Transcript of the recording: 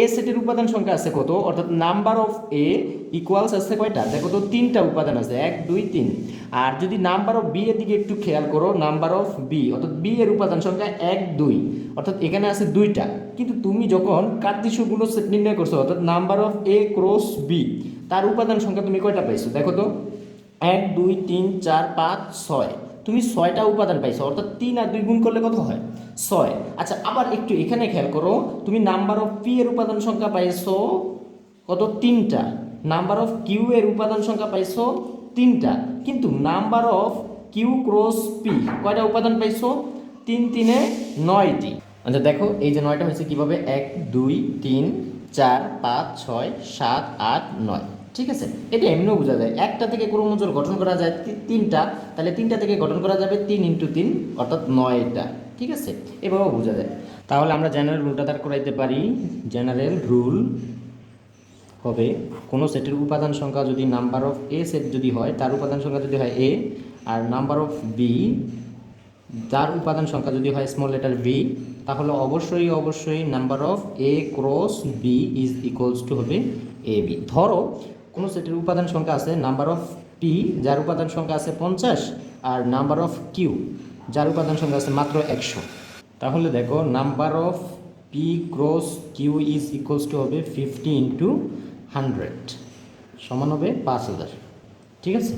এ সেটের উপাদান সংখ্যা আছে কত? অর্থাৎ নাম্বার অফ এ ইকুয়ালস আছে কয়টা? দেখো তো তিনটা উপাদান আছে, এক, দুই, তিন। আর যদি নাম্বার অফ বি এর দিকে একটু খেয়াল করো নাম্বার অফ বি অর্থাৎ বি এর উপাদান সংখ্যা এক, দুই, অর্থাৎ এখানে আছে দুইটা। কিন্তু তুমি যখন কার্তিস সেট নির্ণয় করছ, অর্থাৎ number of A cross B তার উপাদান সংখ্যা তুমি কয়টা পাইছো দেখো তো, এক, দুই, তিন, চার, পাঁচ, ছয়। তুমি ছয়টা উপাদান পাইছো, অর্থাৎ তিন আর দুই গুণ করলে কত হয়? ছয়। আচ্ছা আবার একটু এখানে খেয়াল করো, তুমি নাম্বার অফ পি এর উপাদান সংখ্যা পাইছো কত? তিনটা। নাম্বার অফ কিউ এর উপাদান সংখ্যা পাইছো তিনটা। কিন্তু number of Q cross P কয়টা উপাদান পাইছো? তিন, তিনে নয়টি। আচ্ছা দেখো, এই যে নয়টা হয়েছে কীভাবে? এক, দুই, তিন চার, পাঁচ, ছয়, সাত, আট, নয়। ঠিক আছে? এটা এমনিও বোঝা যায়। একটা থেকে ক্রোমোজোর গঠন করা যায় তিনটা। তাহলে তিনটা থেকে গঠন করা যাবে তিন ইন্টু তিন, অর্থাৎ নয়টা। ঠিক আছে? এভাবেও বোঝা যায়। তাহলে আমরা জেনারেল রুলটা তার করাইতে পারি। জেনারেল রুল হবে, কোনো সেটের উপাদান সংখ্যা যদি নাম্বার অফ এ সেট যদি হয়, তার উপাদান সংখ্যা যদি হয় এ, আর নাম্বার অফ বি, যার উপাদান সংখ্যা যদি হয় স্মল লেটার বি তাহলে অবশ্যই অবশ্যই number of A cross B is equals to হবে এ বি ধরো, কোনো সেটের উপাদান সংখ্যা আছে নাম্বার অফ পি যার উপাদান সংখ্যা আছে পঞ্চাশ, আর নাম্বার অফ কিউ যার উপাদান সংখ্যা আছে মাত্র একশো। তাহলে দেখো number of P cross Q is equals to হবে ফিফটি ইন্টু হান্ড্রেড সমান হবে পাঁচ হাজার। ঠিক আছে?